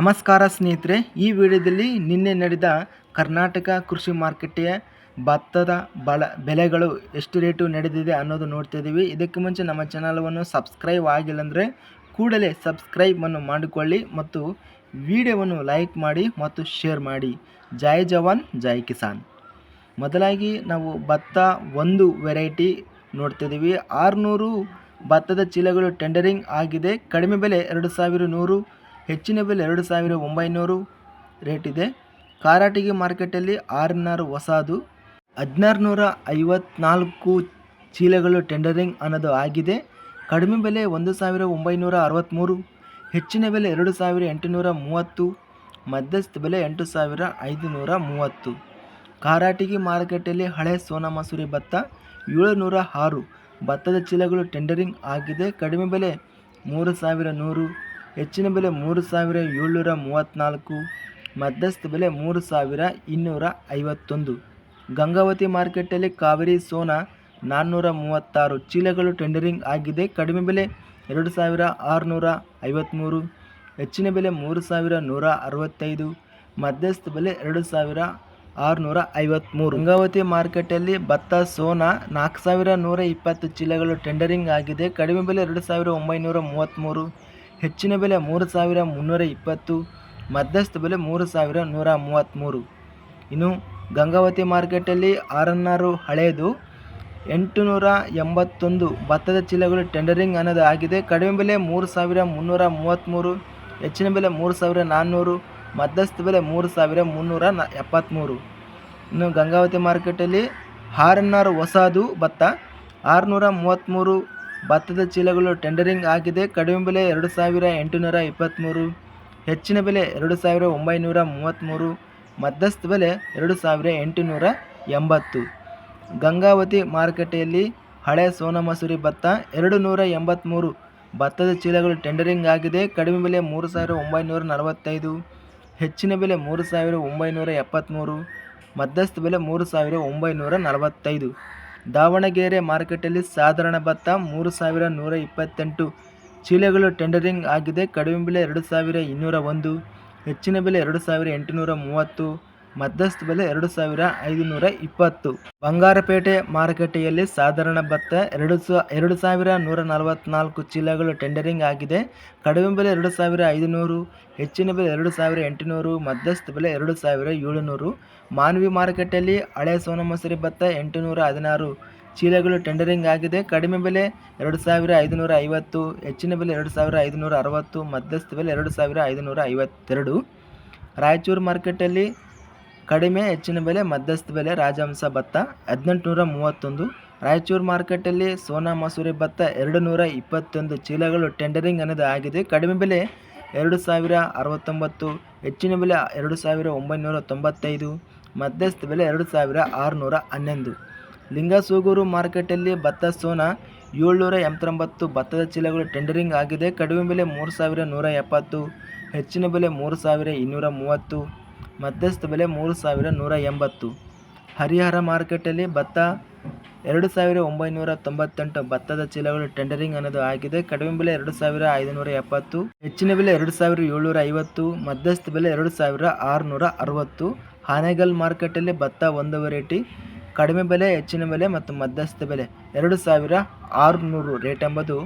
ನಮಸ್ಕಾರ ಸ್ನೇಹಿತರೆ, ಈ ವಿಡಿಯೋದಲ್ಲಿ ನಿನ್ನೆ ನಡೆದ ಕರ್ನಾಟಕ ಕೃಷಿ ಮಾರುಕಟ್ಟೆಯ ಭತ್ತದ ಬಳ ಬೆಲೆಗಳು ಎಷ್ಟು ರೇಟು ನಡೆದಿದೆ ಅನ್ನೋದು ನೋಡ್ತಾ ಇದ್ದೀವಿ. ಇದಕ್ಕೆ ಮುಂಚೆ ನಮ್ಮ ಚಾನಲನ್ನು ಸಬ್ಸ್ಕ್ರೈಬ್ ಆಗಿಲ್ಲ ಅಂದರೆ ಕೂಡಲೇ ಸಬ್ಸ್ಕ್ರೈಬನ್ನು ಮಾಡಿಕೊಳ್ಳಿ ಮತ್ತು ವಿಡಿಯೋವನ್ನು ಲೈಕ್ ಮಾಡಿ ಮತ್ತು ಶೇರ್ ಮಾಡಿ. ಜೈ ಜವಾನ್, ಜೈ ಕಿಸಾನ್. ಮೊದಲಾಗಿ ನಾವು ಭತ್ತ ಒಂದು ವೆರೈಟಿ ನೋಡ್ತಿದ್ದೀವಿ ಆರುನೂರು ಭತ್ತದ ಚೀಲಗಳು ಟೆಂಡರಿಂಗ್ ಆಗಿದೆ. ಕಡಿಮೆ ಬೆಲೆ ಎರಡು ಸಾವಿರ ನೂರು ಹೆಚ್ಚಿನ ಬೆಲೆ ಎರಡು ಸಾವಿರ ಒಂಬೈನೂರು ರೇಟ್ ಇದೆ. ಕಾರಾಟಿಗೆ ಮಾರ್ಕೆಟಲ್ಲಿ ಆರ್ನಾರು ಹೊಸದು. ಹದಿನಾರು ನೂರ ಐವತ್ನಾಲ್ಕು ಚೀಲಗಳು ಟೆಂಡರಿಂಗ್ ಅನ್ನೋದು ಆಗಿದೆ. ಕಡಿಮೆ ಬೆಲೆ ಒಂದು ಸಾವಿರ ಒಂಬೈನೂರ ಅರವತ್ತ್ಮೂರು ಹೆಚ್ಚಿನ ಬೆಲೆ ಎರಡು ಸಾವಿರ ಎಂಟುನೂರ ಮೂವತ್ತು, ಮಧ್ಯಸ್ಥ ಬೆಲೆ ಎಂಟು ಸಾವಿರ ಐದುನೂರ ಮೂವತ್ತು. ಕಾರಾಟಿಗೆ ಮಾರುಕಟ್ಟೆಯಲ್ಲಿ ಹಳೆ ಸೋನಾ ಮಸೂರಿ ಭತ್ತ ಏಳುನೂರ ಆರು ಭತ್ತದ ಚೀಲಗಳು ಟೆಂಡರಿಂಗ್ ಆಗಿದೆ. ಕಡಿಮೆ ಬೆಲೆ ಮೂರು ಸಾವಿರ ನೂರು ಹೆಚ್ಚಿನ ಬೆಲೆ ಮೂರು ಸಾವಿರ ಏಳ್ನೂರ ಮೂವತ್ತ್ನಾಲ್ಕು ಮಧ್ಯಸ್ಥ ಬೆಲೆ ಮೂರು ಸಾವಿರ ಇನ್ನೂರ ಐವತ್ತೊಂದು. ಗಂಗಾವತಿ ಮಾರ್ಕೆಟಲ್ಲಿ ಕಾವೇರಿ ಸೋನಾ ನಾನ್ನೂರ ಮೂವತ್ತಾರು. ಚೀಲಗಳು ಟೆಂಡರಿಂಗ್ ಆಗಿದೆ. ಕಡಿಮೆ ಬೆಲೆ ಎರಡು ಸಾವಿರ ಆರುನೂರ ಐವತ್ತ್ಮೂರು ಹೆಚ್ಚಿನ ಬೆಲೆ ಮೂರು ಸಾವಿರ ನೂರ ಅರವತ್ತೈದು. ಮಧ್ಯಸ್ಥ ಬೆಲೆ ಎರಡು ಸಾವಿರ ಆರುನೂರ ಐವತ್ತ್ಮೂರು ಗಂಗಾವತಿ ಮಾರ್ಕೆಟಲ್ಲಿ ಭತ್ತ, ಸೋನಾ ನಾಲ್ಕು ಸಾವಿರ ನೂರ ಇಪ್ಪತ್ತು ಚೀಲಗಳು ಟೆಂಡರಿಂಗ್ ಆಗಿದೆ. ಕಡಿಮೆ ಬೆಲೆ ಎರಡು ಸಾವಿರ ಒಂಬೈನೂರ ಮೂವತ್ತ್ಮೂರು ಹೆಚ್ಚಿನ ಬೆಲೆ ಮೂರು ಸಾವಿರ ಮುನ್ನೂರ ಇಪ್ಪತ್ತು, ಮಧ್ಯಸ್ಥ ಬೆಲೆ ಮೂರು ಸಾವಿರ ನೂರ ಮೂವತ್ತ್ಮೂರು. ಇನ್ನು ಗಂಗಾವತಿ ಮಾರ್ಕೆಟಲ್ಲಿ ಆರನ್ನಾರು ಹಳೆಯದು ಎಂಟುನೂರ ಎಂಬತ್ತೊಂದು ಭತ್ತದ ಚೀಲಗಳು ಟೆಂಡರಿಂಗ್ ಅನ್ನೋದು ಆಗಿದೆ. ಕಡಿಮೆ ಬೆಲೆ ಮೂರು ಸಾವಿರ ಮುನ್ನೂರ ಮೂವತ್ತ್ಮೂರು, ಹೆಚ್ಚಿನ ಬೆಲೆ ಮೂರು ಸಾವಿರ ನಾನ್ನೂರು, ಮಧ್ಯಸ್ಥ ಬೆಲೆ ಮೂರು ಸಾವಿರ ಮುನ್ನೂರ ನ ಎಪ್ಪತ್ತ್ಮೂರು. ಇನ್ನು ಗಂಗಾವತಿ ಮಾರ್ಕೆಟಲ್ಲಿ ಆರನ್ನಾರು ಹೊಸದು ಭತ್ತ, ಆರುನೂರ ಮೂವತ್ತ್ಮೂರು ಭತ್ತದ ಚೀಲಗಳು ಟೆಂಡರಿಂಗ್ ಆಗಿದೆ. ಕಡಿಮೆ ಬೆಲೆ ಎರಡು ಸಾವಿರ ಎಂಟುನೂರ ಇಪ್ಪತ್ತ್ಮೂರು ಹೆಚ್ಚಿನ ಬೆಲೆ ಎರಡು ಸಾವಿರ ಒಂಬೈನೂರ ಮೂವತ್ತ್ಮೂರು ಮಧ್ಯಸ್ಥ ಬೆಲೆ ಎರಡು ಸಾವಿರ ಎಂಟುನೂರ ಎಂಬತ್ತು. ಗಂಗಾವತಿ ಮಾರುಕಟ್ಟೆಯಲ್ಲಿ ಹಳೆ ಸೋನಾ ಮಸೂರಿ ಭತ್ತ ಎರಡು ನೂರ ಎಂಬತ್ತ್ಮೂರು ಭತ್ತದ ಚೀಲಗಳು ಟೆಂಡರಿಂಗ್ ಆಗಿದೆ. ಕಡಿಮೆ ಬೆಲೆ ಮೂರು ಸಾವಿರ ಒಂಬೈನೂರ ನಲವತ್ತೈದು, ಹೆಚ್ಚಿನ ಬೆಲೆ ಮೂರು ಸಾವಿರ ಒಂಬೈನೂರ ಎಪ್ಪತ್ತ್ಮೂರು ಮಧ್ಯಸ್ಥ ಬೆಲೆ ಮೂರು ಸಾವಿರ ಒಂಬೈನೂರ ನಲವತ್ತೈದು. ದಾವಣಗೆರೆ ಮಾರುಕಟ್ಟೆಯಲ್ಲಿ ಸಾಧಾರಣ ಭತ್ತ ಮೂರು ಸಾವಿರ ನೂರ ಇಪ್ಪತ್ತೆಂಟು. ಚೀಲಗಳು ಟೆಂಡರಿಂಗ್ ಆಗಿದೆ. ಕಡಿಮೆ ಬೆಲೆ ಎರಡು ಸಾವಿರ ಇನ್ನೂರ ಒಂದು, ಹೆಚ್ಚಿನ ಬೆಲೆ ಎರಡು ಸಾವಿರ ಎಂಟುನೂರ ಮೂವತ್ತು. ಮಧ್ಯಸ್ಥ ಬೆಲೆ ಎರಡು ಸಾವಿರ ಐದುನೂರ ಇಪ್ಪತ್ತು. ಬಂಗಾರಪೇಟೆ ಮಾರುಕಟ್ಟೆಯಲ್ಲಿ ಸಾಧಾರಣ ಭತ್ತ ಎರಡು ಸಾ, ಎರಡು ಸಾವಿರ ನೂರ ನಲವತ್ತ್ನಾಲ್ಕು ಚೀಲಗಳು ಟೆಂಡರಿಂಗ್ ಆಗಿದೆ. ಕಡಿಮೆ ಬೆಲೆ ಎರಡು ಸಾವಿರ ಐದುನೂರು, ಹೆಚ್ಚಿನ ಬೆಲೆ ಎರಡು ಸಾವಿರ ಎಂಟುನೂರು, ಮಧ್ಯಸ್ಥ ಬೆಲೆ ಎರಡು ಸಾವಿರ ಏಳುನೂರು. ಮಾನವಿ ಮಾರುಕಟ್ಟೆಯಲ್ಲಿ ಹಳೆ ಸೋನಮಸೂರಿ ಭತ್ತ ಎಂಟುನೂರ ಹದಿನಾರು ಚೀಲಗಳು ಟೆಂಡರಿಂಗ್ ಆಗಿದೆ. ಕಡಿಮೆ ಬೆಲೆ ಎರಡು ಸಾವಿರ ಐದುನೂರ ಐವತ್ತು, ಹೆಚ್ಚಿನ ಬೆಲೆ ಎರಡು ಸಾವಿರ ಐದುನೂರ ಅರವತ್ತು, ಮಧ್ಯಸ್ಥ ಬೆಲೆ ಎರಡು ಸಾವಿರ ಐದುನೂರ ಐವತ್ತೆರಡು. ರಾಯಚೂರು ಮಾರ್ಕೆಟಲ್ಲಿ ಕಡಿಮೆ ಹೆಚ್ಚಿನ ಬೆಲೆ, ಮಧ್ಯಸ್ಥ ಬೆಲೆ, ರಾಜಹಂಸ ಭತ್ತ ಹದಿನೆಂಟುನೂರ ಮೂವತ್ತೊಂದು. ರಾಯಚೂರು ಮಾರ್ಕೆಟಲ್ಲಿ ಸೋನಾ ಮಸೂರಿ ಭತ್ತ ಎರಡು ನೂರ ಇಪ್ಪತ್ತೊಂದು. ಚೀಲಗಳು ಟೆಂಡರಿಂಗ್ ಅನ್ನೋದು ಆಗಿದೆ. ಕಡಿಮೆ ಬೆಲೆ ಎರಡು ಸಾವಿರ ಅರವತ್ತೊಂಬತ್ತು, ಹೆಚ್ಚಿನ ಬೆಲೆ ಎರಡು ಸಾವಿರ ಒಂಬೈನೂರ ತೊಂಬತ್ತೈದು, ಮಧ್ಯಸ್ಥ ಬೆಲೆ ಎರಡು ಸಾವಿರ ಆರುನೂರ ಹನ್ನೊಂದು. ಲಿಂಗಸೂಗೂರು ಮಾರ್ಕೆಟಲ್ಲಿ ಭತ್ತ ಸೋನಾ ಏಳ್ನೂರ ಎಂಬತ್ತೊಂಬತ್ತು. ಭತ್ತದ ಚೀಲಗಳು ಟೆಂಡರಿಂಗ್ ಆಗಿದೆ. ಕಡಿಮೆ ಬೆಲೆ ಮೂರು ಸಾವಿರ ನೂರ ಎಪ್ಪತ್ತು, ಹೆಚ್ಚಿನ ಬೆಲೆ ಮೂರು ಸಾವಿರ ಇನ್ನೂರ ಮೂವತ್ತು. ಮಧ್ಯಸ್ಥ ಬೆಲೆ ಮೂರು ಸಾವಿರ ನೂರ ಎಂಬತ್ತು. ಹರಿಹರ ಮಾರುಕಟ್ಟೆಯಲ್ಲಿ ಭತ್ತ ಎರಡು ಸಾವಿರ ಒಂಬೈನೂರ ತೊಂಬತ್ತೆಂಟು. ಭತ್ತದ ಚೀಲಗಳು ಟೆಂಡರಿಂಗ್ ಅನ್ನೋದು ಆಗಿದೆ. ಕಡಿಮೆ ಬೆಲೆ ಎರಡು ಸಾವಿರ ಐದುನೂರ ಎಪ್ಪತ್ತು. ಹೆಚ್ಚಿನ ಬೆಲೆ ಎರಡು ಸಾವಿರ ಏಳ್ನೂರ ಐವತ್ತು ಮಧ್ಯಸ್ಥ ಬೆಲೆ ಎರಡು ಸಾವಿರ ಆರುನೂರ ಅರವತ್ತು ಹಾನೇಗಲ್ ಮಾರ್ಕೆಟಲ್ಲಿ ಭತ್ತ ಒಂದು ವೆರೈಟಿ. ಕಡಿಮೆ ಬೆಲೆ, ಹೆಚ್ಚಿನ ಬೆಲೆ ಮತ್ತು ಮಧ್ಯಸ್ಥ ಬೆಲೆ ಎರಡು ಸಾವಿರ ಆರುನೂರು ರೇಟ್ ಎಂಬುದು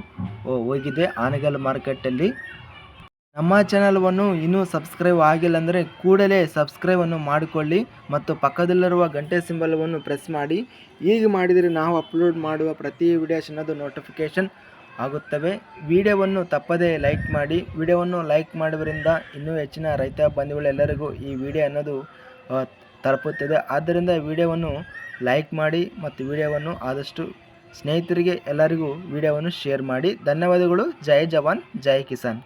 ಹೋಗಿದೆ ಆನೆಗಲ್ ಮಾರ್ಕೆಟಲ್ಲಿ. ನಮ್ಮ ಚಾನಲ್ವನ್ನು ಇನ್ನೂ ಸಬ್ಸ್ಕ್ರೈಬ್ ಆಗಿಲ್ಲ ಅಂದರೆ ಕೂಡಲೇ ಸಬ್ಸ್ಕ್ರೈಬನ್ನು ಮಾಡಿಕೊಳ್ಳಿ ಮತ್ತು ಪಕ್ಕದಲ್ಲಿರುವ ಗಂಟೆ ಸಿಂಬಲವನ್ನು ಪ್ರೆಸ್ ಮಾಡಿ. ಹೀಗೆ ಮಾಡಿದರೆ ನಾವು ಅಪ್ಲೋಡ್ ಮಾಡುವ ಪ್ರತಿ ವಿಡಿಯೋ ಅನ್ನೋದು ನೋಟಿಫಿಕೇಷನ್ ಆಗುತ್ತವೆ. ವಿಡಿಯೋವನ್ನು ತಪ್ಪದೇ ಲೈಕ್ ಮಾಡಿ. ವಿಡಿಯೋವನ್ನು ಲೈಕ್ ಮಾಡುವುದರಿಂದ ಇನ್ನೂ ಹೆಚ್ಚಿನ ರೈತ ಬಂಧುಗಳೆಲ್ಲರಿಗೂ ಈ ವಿಡಿಯೋ ಅನ್ನೋದು ತಲುಪುತ್ತದೆ. ಆದ್ದರಿಂದ ವಿಡಿಯೋವನ್ನು ಲೈಕ್ ಮಾಡಿ ಮತ್ತು ವಿಡಿಯೋವನ್ನು ಆದಷ್ಟು ಸ್ನೇಹಿತರಿಗೆ ಎಲ್ಲರಿಗೂ ವಿಡಿಯೋವನ್ನು ಶೇರ್ ಮಾಡಿ. ಧನ್ಯವಾದಗಳು. ಜೈ ಜವಾನ್. ಜೈ ಕಿಸಾನ್.